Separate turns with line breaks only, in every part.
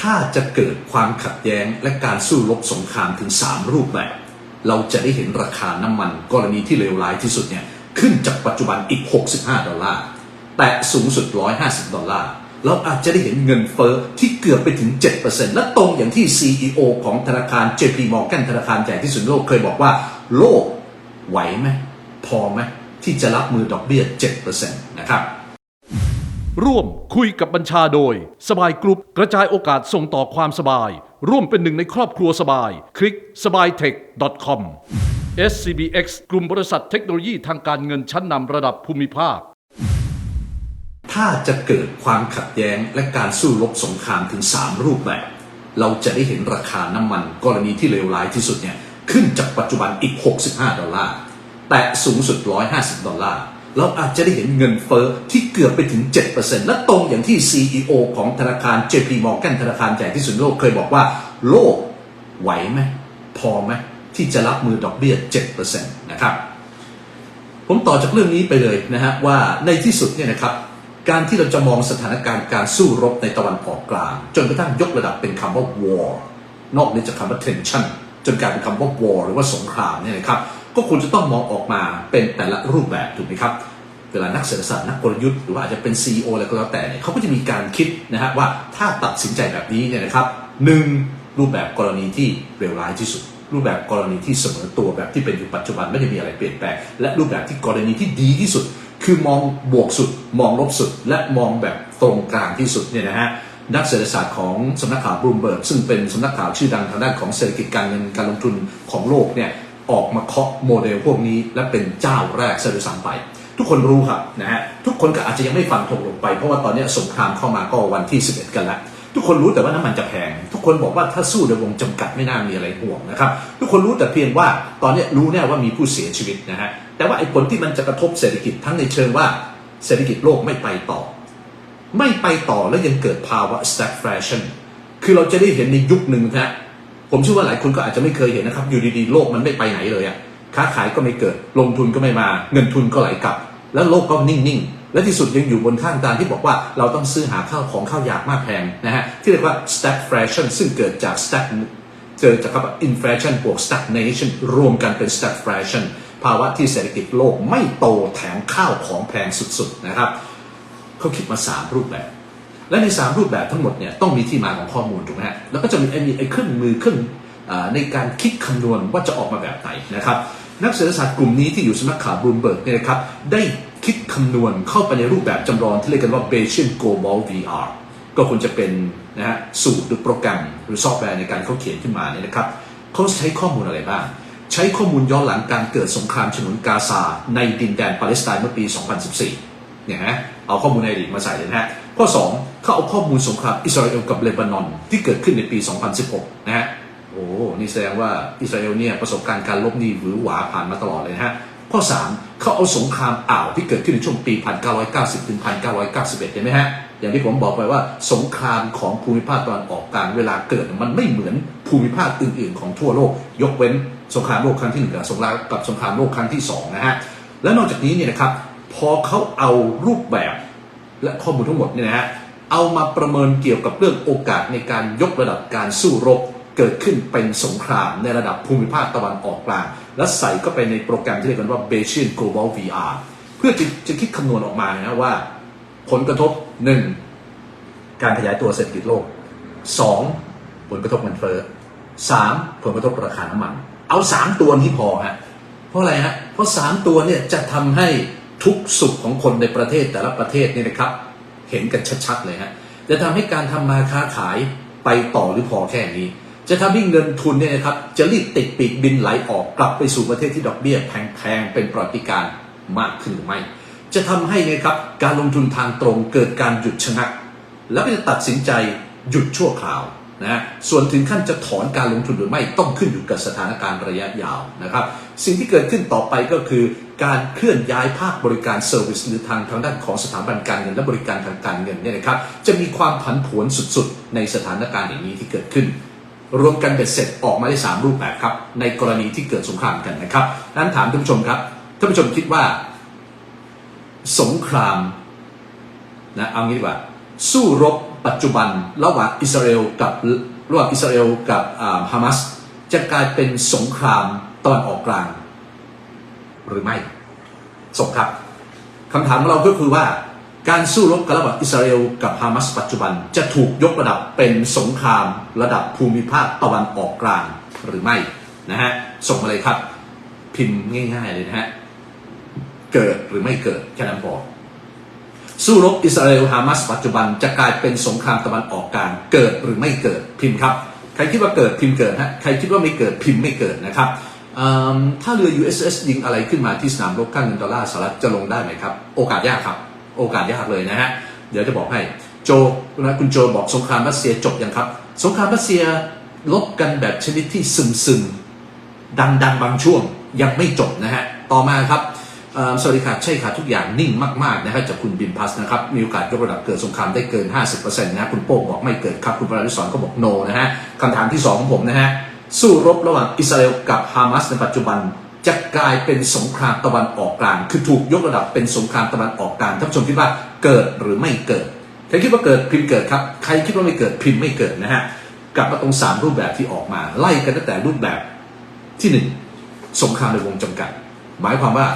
ถ้าจะเกิดความขัดแย้งและการสู้รบสงครามถึง 3 รูปแบบ เราจะได้เห็นราคาน้ำมันกรณีที่เลวร้ายที่สุดเนี่ยขึ้นจากปัจจุบันอีก 65 ดอลลาร์ แต่สูงสุด 150 ดอลลาร์ เราอาจจะได้เห็นเงินเฟ้อที่เกือบไปถึง 7%และตรงอย่างที่ CEO ของธนาคาร JP Morgan ธนาคารใหญ่ที่สุดโลกเคยบอกว่า โลกไหวไหมพอไหมที่จะรับมือดอกเบี้ย 7%นะครับ
ร่วมคุยกับบัญชาโดย สบายกรุ๊ปกระจายโอกาสส่งต่อความสบาย ร่วมเป็นหนึ่งในครอบครัวสบาย คลิกสบายเทค .com SCBX กลุ่มบริษัทเทคโนโลยีทางการเงินชั้นนำระดับภูมิภาค
ถ้าจะเกิดความขัดแย้งและการสู้รบสงครามถึง 3 รูปแบบ เราจะได้เห็นราคาน้ำมันกรณีที่เลวร้ายที่สุดเนี่ยขึ้นจากปัจจุบันอีก 65 ดอลลาร์ แต่สูงสุด 150 ดอลลาร์ เราอาจจะได้เห็นเงินเฟ้อที่เกือบไปถึง 7%และตรงอย่างที่ CEO ของธนาคาร JP Morgan ธนาคารใหญ่ที่สุดโลกเคยบอกว่า โลกไหวไหมพอไหมที่จะรับมือดอกเบี้ย 7%นะครับ ผมต่อจากเรื่องนี้ไปเลยนะฮะว่าในที่สุดเนี่ยนะครับการที่เราจะมองสถานการณ์การสู้รบในตะวันออกกลาง จนกระทั่งยกระดับเป็นคำว่า war นอกเหนือจากคำว่า tension จนกลายเป็นคำว่า war หรือว่าสงครามเนี่ยนะครับ ก็ควรจะต้องมองออกมาเป็นแต่ละรูปแบบถูกไหมครับเวลานักเศรษฐศาสตร์นักกลยุทธ์หรือว่าอาจจะเป็น CEO อะไรก็แล้วแต่เนี่ยเขาก็จะมีการคิดนะฮะว่าถ้าตัดสินใจแบบนี้เนี่ยนะครับหนึ่งรูปแบบกรณีที่เลวร้ายที่สุด รูปแบบกรณีที่เสมอตัวแบบที่เป็นอยู่ปัจจุบันไม่ได้มีอะไรเปลี่ยนแปลงและรูปแบบที่กรณีที่ดีที่สุด คือมองบวกสุด มองลบสุด และมองแบบตรงกลางที่สุดเนี่ยนะฮะนักเศรษฐศาสตร์ของสำนักข่าวบลูมเบิร์กซึ่งเป็นสำนักข่าวชื่อดังทางด้านของเศรษฐกิจการเงินการลงทุนของโลกเนี่ย ออกมาเคาะโมเดลพวกนี้ และเป็นเจ้าแรกซะด้วยซ้ำไป ทุกคนรู้ครับนะฮะทุกคนก็อาจจะยังไม่ฟันธงลงไป เพราะว่าตอนนี้สงครามเข้ามาก็วันที่ 11 กันแล้วทุกคนรู้แต่ว่าน้ำมันจะแพง ทุกคนบอกว่าถ้าสู้ในวงจำกัดไม่น่ามีอะไรห่วงนะครับ ทุกคนรู้แต่เพียงว่าตอนนี้รู้แน่ว่ามีผู้เสียชีวิตนะฮะแต่ว่าไอ้ผลที่มันจะกระทบเศรษฐกิจทั้งในเชิงว่าเศรษฐกิจโลกไม่ไปต่อ ไม่ไปต่อแล้วยังเกิดภาวะ stagflation คือเราจะได้เห็นในยุคหนึ่งนะฮะ ผมเชื่อว่าหลายคนก็อาจจะไม่เคยเห็นนะครับ อยู่ดีๆ โลกมันไม่ไปไหนเลยอะค้าขายก็ไม่เกิด ลงทุนก็ไม่มา เงินทุนก็ไหลกลับ แล้วโลกก็นิ่งๆ และที่สุดยังอยู่บนข้างการที่บอกว่าเราต้องซื้อหาข้าวของข้าวยากมากแพงนะฮะที่เรียกว่า stagflation ซึ่งเกิดจาก stag เกิดจากคำว่า inflation บวก stagnation รวมกันเป็น stagflation ภาวะที่เศรษฐกิจโลกไม่โตแถมข้าวของแพงสุดๆนะครับเขาคิดมา 3 รูปแบบ และใน 3 รูปแบบทั้งหมดเนี่ยต้องมีที่มาของข้อมูลถูกไหมฮะแล้วก็จะมีไอ้มีไอ้เครื่องมือเครื่องในการคิดคำนวณว่าจะออกมาแบบไหนนะครับนักเศรษฐศาสตร์กลุ่มนี้ที่อยู่สำนักข่าวบลูมเบิร์กเนี่ยนะครับได้คิดคำนวณเข้าไปในรูปแบบจำลองที่เรียกกันว่า Bayesian Global VR ก็ควรจะเป็นนะฮะสูตรหรือโปรแกรมหรือซอฟต์แวร์ในการเขาเขียนขึ้นมาเนี่ยนะครับเขาใช้ข้อมูลอะไรบ้าง ใช้ข้อมูลย้อนหลังการเกิดสงครามฉนวนกาซาในดินแดนปาเลสไตน์เมื่อปี 2014 เนี่ยฮะเอาข้อมูลในอดีตมาใส่เลยนะฮะ ข้อ 2 เขาเอาข้อมูลสงครามอิสราเอลกับเลบานอน ที่เกิดขึ้นในปี 2016 นะฮะโอ้นี่แสดงว่าอิสราเอลเนี่ยประสบการณ์การลบนี่หวือหวาผ่านมาตลอดเลยนะฮะข้อ 3 เขาเอาสงครามอ่าวที่เกิดขึ้นในช่วงปี 1990 ถึง 1991 เห็นไหมฮะ อย่างที่ผมบอกไปว่าสงครามของภูมิภาคตะวันออกกลางเวลาเกิดมันไม่เหมือนภูมิภาคอื่น ๆ ของทั่วโลก ยกเว้นสงครามโลกครั้งที่หนึ่งกับสงครามกับสงครามโลกครั้งที่สองนะฮะ และนอกจากนี้เนี่ยนะครับ พอเขาเอารูปแบบ และข้อมูลทั้งหมดเนี่ยนะฮะเอามาประเมินเกี่ยวกับเรื่องโอกาสในการยกระดับการสู้รบเกิดขึ้นเป็นสงครามในระดับภูมิภาคตะวันออกกลาง และใส่ก็ไปในโปรแกรมที่เรียกกันว่า Bayesian Global VR เพื่อจะจะคิดคำนวณออกมานะว่า ผลกระทบ 1. การขยายตัวเศรษฐกิจโลก 2. ผลกระทบเงินเฟ้อ 3. ผลกระทบราคาน้ำมัน เอา 3 ตัวนี้พอฮะเพราะอะไรฮะเพราะ 3 ตัวเนี่ยจะทำให้ ทุกสุขของคนในประเทศแต่ละประเทศนี่นะครับ เห็นกันชัดๆเลยฮะจะทำให้การทำมาค้าขายไปต่อหรือพอแค่นี้ จะทำให้เงินทุนเนี่ยนะครับจะรีบติดปีกบินไหลออกกลับไปสู่ประเทศที่ดอกเบี้ยแพงๆเป็นปรติการมากขึ้นหรือไม่ จะทำให้นะครับการลงทุนทางตรงเกิดการหยุดชะงัก แล้วก็จะตัดสินใจหยุดชั่วคราวนะฮะส่วนถึงขั้นจะถอนการลงทุนหรือไม่ต้องขึ้นอยู่กับสถานการณ์ระยะยาวนะครับ สิ่งที่เกิดขึ้นต่อไปก็คือการเคลื่อนย้ายภาคบริการเซอร์วิสหรือทางทางด้านของสถาบันการเงินและบริการทางการเงินเนี่ยนะครับจะมีความผันผวนสุดๆ ในสถานการณ์อย่างนี้ที่เกิดขึ้น รวมกันเบ็ดเสร็จออกมาได้ 3 รูปแบบครับ ในกรณีที่เกิดสงครามกันนะครับนั้นถามท่านผู้ชมครับท่านผู้ชมคิดว่า สงครามนะเอางี้ดีกว่า สู้รบปัจจุบันระหว่างอิสราเอลกับระหว่างอิสราเอลกับอ่าฮามาสจะกลายเป็นสงคราม ตะวันออกกลาง หรือไม่ส่งครับคำถามของเราก็คือว่า การสู้รบกันระหว่างอิสราเอลกับฮามาสปัจจุบันจะถูกยกระดับเป็นสงครามระดับภูมิภาคตะวันออกกลางหรือไม่นะฮะส่งมาเลยครับ พิมพ์ง่ายๆเลยนะฮะเกิดหรือไม่เกิดแค่นั้นพอสู้รบอิสราเอลฮามาสปัจจุบันจะกลายเป็นสงครามตะวันออกกลางเกิดหรือไม่เกิดพิมพ์ครับ ใครคิดว่าเกิดพิมพ์เกิดฮะใครคิดว่าไม่เกิดพิมพ์ไม่เกิดนะครับ ถ้าเรือ USS ยิงอะไรขึ้นมาที่สนามรบข้าเงินดอลลาร์สหรัฐจะลงได้ไหมครับ โอกาสยากครับ โอกาสยากเลยนะฮะ เดี๋ยวจะบอกให้ โจนะคุณโจบอกสงครามรัสเซียจบยังครับ สงครามรัสเซียลบกันแบบชนิดที่ซึมซึมๆดังดังบางช่วงยังไม่จบนะฮะ ต่อมาครับสวัสดีค่ะใช่ค่ะทุกอย่างนิ่งมาก ๆ นะครับจากคุณบินพัสนะครับ มีโอกาสยกระดับเกิดสงครามได้เกิน 50%นะคุณโป้งบอกไม่เกิดครับ คุณปราณิสอนก็บอกโนนะฮะคำถามที่ 2 ของผมนะฮะ สู้รบระหว่างอิสราเอลกับฮามาสในปัจจุบันจะกลายเป็นสงครามตะวันออกกลาง คือถูกยกระดับเป็นสงครามตะวันออกกลางท่านผู้ชมคิดว่าเกิดหรือไม่เกิดใครคิดว่าเกิดพิมพ์เกิดครับใครคิดว่าไม่เกิดพิมพ์ไม่เกิดนะฮะกลับมาตรงสามรูปแบบที่ออกมาไล่กันตั้งแต่รูปแบบที่หนึ่งสงครามในวงจำกัด หมายความว่า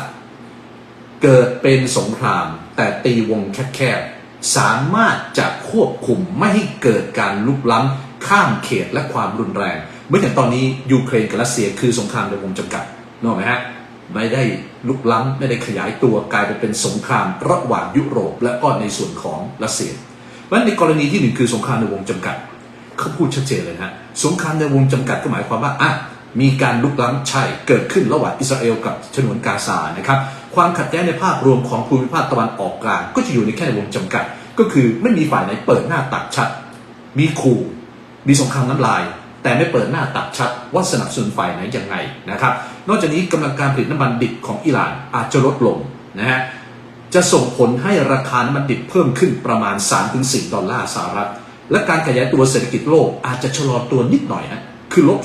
เกิดเป็นสงครามแต่ตีวงแคบๆสามารถจะควบคุมไม่ให้เกิดการลุกล้ำข้ามเขตและความรุนแรง เมื่ออย่างตอนนี้ยูเครนกับรัสเซียคือสงครามในวงจำกัดนอกไหมฮะไม่ได้ลุกล้ำไม่ได้ขยายตัวกลายไปเป็นสงครามระหว่างยุโรป และก็ในส่วนของรัสเซียเพราะฉะนั้นในกรณีที่หนึ่งคือสงครามในวงจำกัดเขาพูดชัดเจนเลยนะฮะสงครามในวงจำกัดก็หมายความว่าอะมีการลุกล้ำใช่เกิดขึ้นระหว่างอิสราเอลกับฉนวนกาซานะครับความขัดแย้งในภาพรวมของภูมิภาคตะวันออกกลาง ก็จะอยู่ในแค่ในวงจำกัด ก็คือไม่มีฝ่ายไหนเปิดหน้าตักชัด มีขู่มีสงครามน้ำลาย แต่ไม่เปิดหน้าตักชัดว่าสนับสนุนฝ่ายไหนยังไงนะครับ นอกจากนี้กำลังการผลิตน้ำมันดิบของอิหร่านอาจจะลดลงนะฮะจะส่งผลให้ราคาน้ำมันดิบเพิ่มขึ้นประมาณ 3-4 ดอลลาร์สหรัฐ และการขยายตัวเศรษฐกิจโลกอาจจะชะลอตัวนิดหน่อยฮะคือลบ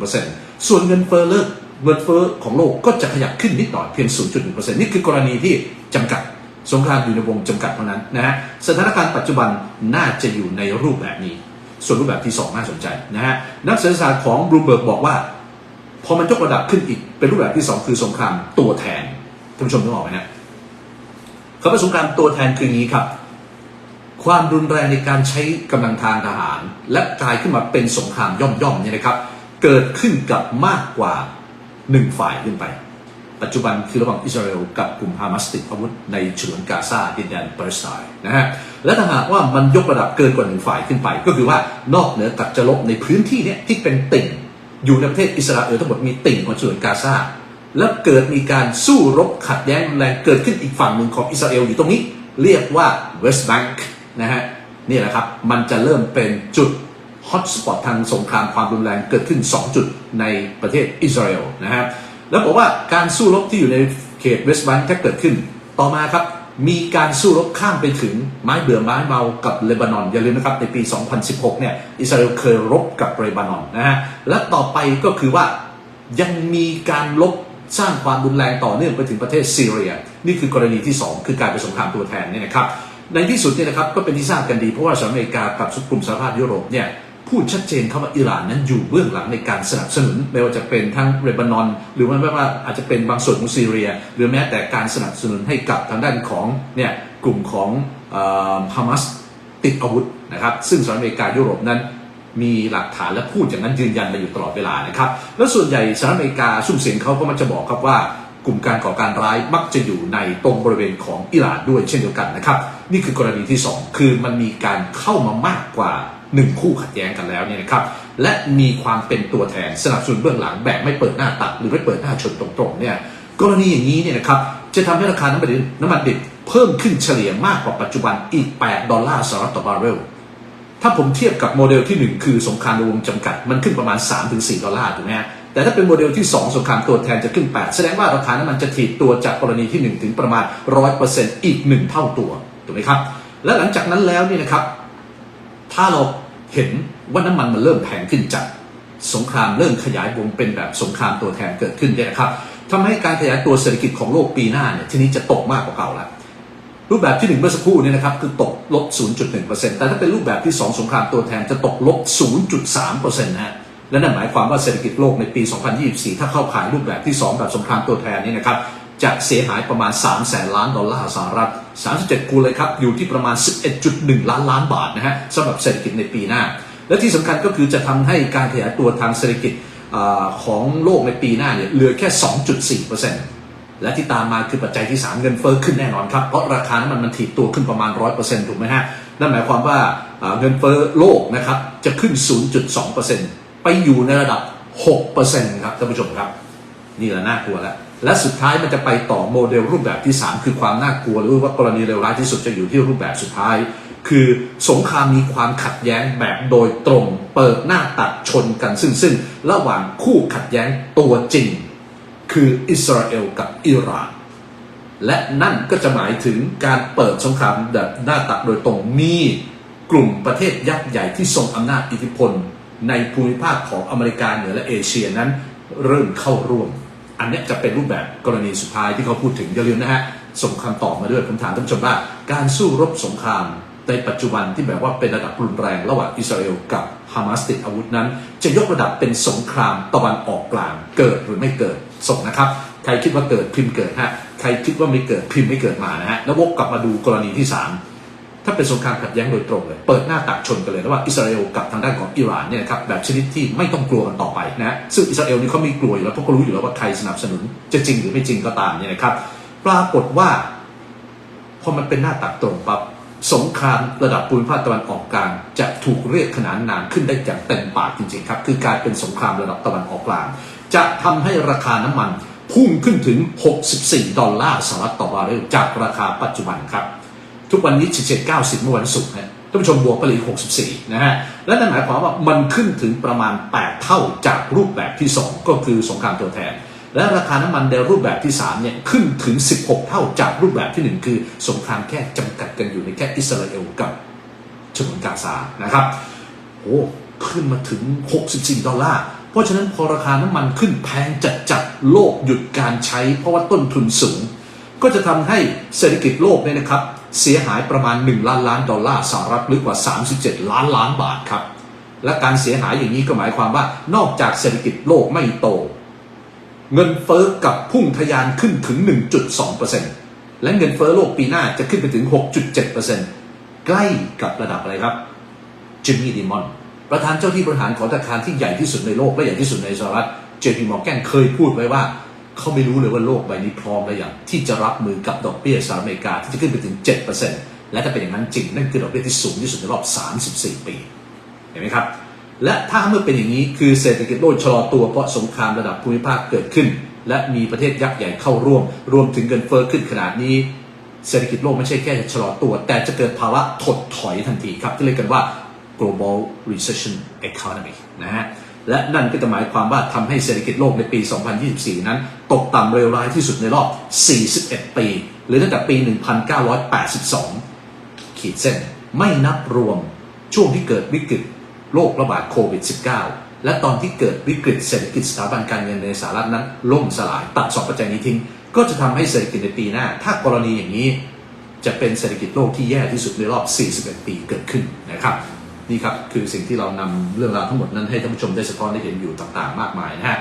0.1%ส่วนเงินเฟ้อเลิกเงินเฟ้อของโลกก็จะขยับขึ้นนิดหน่อยเพียง 0.1%นี่คือกรณีที่จำกัดสงครามอยู่ในวงจำกัดเท่านั้นนะฮะสถานการณ์ปัจจุบันน่าจะอยู่ในรูปแบบนี้ ส่วนรูปแบบที่ 2 น่าสนใจนะฮะนักเศรษฐศาสตร์ของบลูเบิร์กบอกว่า พอมันยกระดับขึ้นอีกเป็นรูปแบบที่ 2 คือสงครามตัวแทนท่านผู้ชมต้องออกไหมนะคำว่าสงครามตัวแทนคืออย่างนี้ครับ ความรุนแรงในการใช้กำลังทางทหาร และกลายขึ้นมาเป็นสงครามย่อมๆเนี่ยนะครับ เกิดขึ้นกับมากกว่าหนึ่งฝ่ายขึ้นไป ปัจจุบันคือระหว่างอิสราเอลกับกลุ่มฮามาสติดอาวุธในฉนวนกาซาดินแดนปาเลสไตน์นะฮะและถ้าหากว่ามันยกระดับเกินกว่าหนึ่งฝ่ายขึ้นไป ก็คือว่านอกเหนือจากจะลบในพื้นที่เนี้ยที่เป็นติ่งอยู่ในประเทศอิสราเอลทั้งหมดมีติ่งของฉนวนกาซาแล้วเกิดมีการสู้รบขัดแย้งรุนแรงเกิดขึ้นอีกฝั่งหนึ่งของอิสราเอลอยู่ตรงนี้ เรียกว่า West Bank นะฮะนี่แหละครับมันจะเริ่มเป็นจุดฮอตสปอตทางสงครามความรุนแรงเกิดขึ้น 2 จุดในประเทศอิสราเอลนะฮะ แล้วบอกว่าการสู้รบที่อยู่ในเขตเวสต์แบงค์ถ้าเกิดขึ้น ต่อมาครับ มีการสู้รบข้ามไปถึงไม้เบื่อไม้เมากับเลบานอน อย่าลืมนะครับ ในปี 2016 เนี่ย อิสราเอลเคยรบกับเลบานอนนะฮะ และต่อไปก็คือว่ายังมีการลบสร้างความรุนแรงต่อเนื่องไปถึงประเทศซีเรีย นี่คือกรณีที่ 2 คือการเป็นสงครามตัวแทนเนี่ยนะครับ ในที่สุดเนี่ยนะครับก็เป็นที่ทราบกันดีเพราะว่าสหรัฐอเมริกากับกลุ่มสหภาพยุโรปเนี่ย พูดชัดเจนครับว่าอิหร่านนั้นอยู่เบื้องหลังในการสนับสนุนไม่ว่าจะเป็นทั้งเลบานอน หรือว่าไม่ว่าอาจจะเป็นบางส่วนของซีเรีย หรือแม้แต่การสนับสนุนให้กับทางด้านของเนี่ยกลุ่มของฮามาสติดอาวุธนะครับซึ่งสหรัฐอเมริกายุโรปนั้นมีหลักฐานและพูดอย่างนั้นยืนยันมาอยู่ตลอดเวลานะครับแล้วส่วนใหญ่สหรัฐอเมริกาซุ่มเสียงเขาก็มักจะบอกครับว่ากลุ่มการก่อการร้ายมักจะอยู่ในตรงบริเวณของอิหร่านด้วยเช่นเดียวกันนะครับ นี่คือกรณีที่ 2 คือมันมีการเข้ามามากกว่า 1คู่ขัดแย้งกันแล้วเนี่ยนะครับและมีความเป็นตัวแทนสนับสนุนเบื้องหลังแบบไม่เปิดหน้าตักหรือไม่เปิดหน้าชนตรงๆเนี่ยกรณีอย่างนี้เนี่ยนะครับจะทำให้ราคาน้ำมันดิบน้ำมันดิบเพิ่มขึ้นเฉลี่ยมากกว่าปัจจุบันอีก 8 ดอลลาร์สหรัฐต่อบาร์เรลถ้าผมเทียบกับโมเดลที่ 1 คือสงครามในวงจำกัดมันขึ้นประมาณ 3-4 ดอลลาร์ถูกไหมฮะแต่ถ้าเป็นโมเดลที่ 2 สงครามตัวแทนจะขึ้น 8 แสดงว่าราคาน้ำมันจะถีบตัวจากกรณีที่ 1 ถึงประมาณ 100%อีก 1 เท่าตัวถูกไหมครับและหลังจากนั้นแล้วเนี่ยนะครับ ถ้าเราเห็นว่าน้ำมันมันเริ่มแพงขึ้นจากสงครามเริ่มขยายวงเป็นแบบสงครามตัวแทนเกิดขึ้นเนี่ยนะครับทำให้การขยายตัวเศรษฐกิจของโลกปีหน้าเนี่ยทีนี้จะตกมากกว่าเก่าแล้วรูปแบบที่หนึ่งเมื่อสักครู่เนี่ยนะครับคือตกลบ 0.1%แต่ถ้าเป็นรูปแบบที่ 2 สงครามตัวแทนจะตกลบ 0.3%นะฮะและนั่นหมายความว่าเศรษฐกิจโลกในปี 2024 ถ้าเข้าข่ายรูปแบบที่ 2 แบบสงครามตัวแทนนี่นะครับ จะเสียหายประมาณ3แสนล้านดอลลาร์สหรัฐ 37 คูณเลยครับ อยู่ที่ประมาณ 11.1 ล้านล้านบาทนะฮะสำหรับเศรษฐกิจในปีหน้า และที่สำคัญก็คือจะทำให้การขยายตัวทางเศรษฐกิจอของโลกในปีหน้าเนี่ยเหลือแค่ 2.4%และที่ตามมาคือปัจจัยที่ 3 เงินเฟ้อขึ้นแน่นอนครับ เพราะราคาน้ำมันมันถีบตัวขึ้นประมาณ 100%ถูกไหมฮะ นั่นหมายความว่าเงินเฟ้อโลกนะครับจะขึ้น 0.2%ไปอยู่ในระดับ 6%ครับท่านผู้ชมครับ นี่แหละน่ากลัวแล้ว และสุดท้ายมันจะไปต่อโมเดลรูปแบบที่ 3 คือความน่ากลัวหรือว่ากรณีเลวร้ายที่สุดจะอยู่ที่รูปแบบสุดท้าย คือสงครามมีความขัดแย้งแบบโดยตรง เปิดหน้าตัดชนกันซึ่งซึ่งระหว่างคู่ขัดแย้งตัวจริง คืออิสราเอลกับอิหร่านและนั่นก็จะหมายถึงการเปิดสงครามแบบหน้าตักโดยตรงมีกลุ่มประเทศยักษ์ใหญ่ที่ทรงอำนาจอิทธิพล ในภูมิภาคของอเมริกาเหนือและเอเชียนั้นเริ่มเข้าร่วม อันนี้จะเป็นรูปแบบกรณีสุดท้ายที่เขาพูดถึงอย่าลืมนะฮะส่งคำตอบมาด้วยผมถามท่านผู้ชมว่า การสู้รบสงครามในปัจจุบันที่แบบว่าเป็นระดับรุนแรงระหว่างอิสราเอลกับฮามาสติดอาวุธนั้น จะยกระดับเป็นสงครามตะวันออกกลางเกิดหรือไม่เกิดส่งนะครับ ใครคิดว่าเกิดพิมพ์เกิดฮะใครคิดว่าไม่เกิดพิมพ์ไม่เกิดมานะฮะแล้ววกกลับมาดูกรณีที่ 3 ถ้าเป็นสงครามขัดแย้งโดยตรงเลย เปิดหน้าตักชนกันเลยระหว่างอิสราเอลกับทางด้านของอิหร่านเนี่ยครับแบบชนิดที่ไม่ต้องกลัวกันต่อไปนะซึ่งอิสราเอลนี่เขาไม่กลัวอยู่แล้วเพราะเขารู้อยู่แล้วว่าใครสนับสนุน จะจริงหรือไม่จริงก็ตามเนี่ยนะครับ ปรากฏว่าพอมันเป็นหน้าตักตรงปั๊บสงครามระดับภูมิภาคตะวันออกกลาง จะถูกเรียกขนานนามขึ้นได้อย่างเต็มปากจริงๆครับคือการเป็นสงครามระดับตะวันออกกลาง จะทำให้ราคาน้ำมันพุ่งขึ้นถึง 64 ดอลลาร์สหรัฐต่อบาร์เรลจากราคาปัจจุบันครับ ทุกวันนี้ 77 90 เมื่อวันศุกร์นะท่านผู้ชมบวกไปเลย64 นะฮะ และนั่นหมายความว่ามันขึ้นถึงประมาณ 8 เท่าจากรูปแบบที่ 2 ก็คือสงครามตัวแทน และราคาน้ำมันในรูปแบบที่ 3 เนี่ยขึ้นถึง 16 เท่าจากรูปแบบที่ 1 คือสงครามแค่จำกัดกันอยู่ในแค่อิสราเอลกับฉนวนกาซา นะครับ โอ้ขึ้นมาถึง 64 ดอลลาร์ เพราะฉะนั้นพอราคาน้ำมันขึ้นแพงจัดจัดโลกหยุดการใช้ เพราะว่าต้นทุนสูง ก็จะทำให้เศรษฐกิจโลกเนี่ยนะครับ เสียหายประมาณ 1 ล้านล้านดอลลาร์สหรัฐหรือกว่า 37 ล้านล้านบาทครับ และการเสียหายอย่างนี้ก็หมายความว่านอกจากเศรษฐกิจโลกไม่โต เงินเฟ้อกับพุ่งทะยานขึ้นถึง 1.2%และเงินเฟ้อโลกปีหน้าจะขึ้นไปถึง 6.7%ใกล้กับระดับอะไรครับจิมมี่ดิมอนประธานเจ้าที่บริหารของธนาคารที่ใหญ่ที่สุดในโลกและใหญ่ที่สุดในสหรัฐเจพีมอร์แกนเคยพูดไว้ว่า เขาไม่รู้เลยว่าโลกใบนี้พร้อมหรือยังที่จะรับมือกับดอกเบี้ยสหรัฐอเมริกาที่จะขึ้นไปถึง 7%และถ้าเป็นอย่างนั้นจริงนั่นคือดอกเบี้ยที่สูงที่สุดในรอบ 34 ปี เห็นไหมครับ และถ้าเมื่อเป็นอย่างนี้คือเศรษฐกิจโลกชะลอตัวเพราะสงครามระดับภูมิภาคเกิดขึ้น และมีประเทศยักษ์ใหญ่เข้าร่วม รวมถึงเงินเฟ้อขึ้นขนาดนี้ เศรษฐกิจโลกไม่ใช่แค่จะชะลอตัว แต่จะเกิดภาวะถดถอยทันทีครับที่เรียกกันว่า global recession economy นะฮะ และนั่นก็จะหมายความว่าทำให้เศรษฐกิจโลกในปี 2024 นั้น ตกต่ำเร็วร้ายที่สุดในรอบ 41 ปี หรือตั้งแต่ปี 1982 ขีดเส้น ไม่นับรวมช่วงที่เกิดวิกฤตโรคระบาดโควิด -19 และตอนที่เกิดวิกฤตเศรษฐกิจสถาบันการเงินในสหรัฐนั้น ล่มสลายตัดสองปัจจัยนี้ทิ้ง ก็จะทำให้เศรษฐกิจในปีหน้า ถ้ากรณีอย่างนี้จะเป็นเศรษฐกิจโลกที่แย่ที่สุดในรอบ 41 ปีเกิดขึ้นนะครับ นี่ครับคือสิ่งที่เรานำเรื่องราวทั้งหมดนั้นให้ท่านผู้ชมได้สะท้อนได้เห็นอยู่ต่างๆ มากมายนะฮะ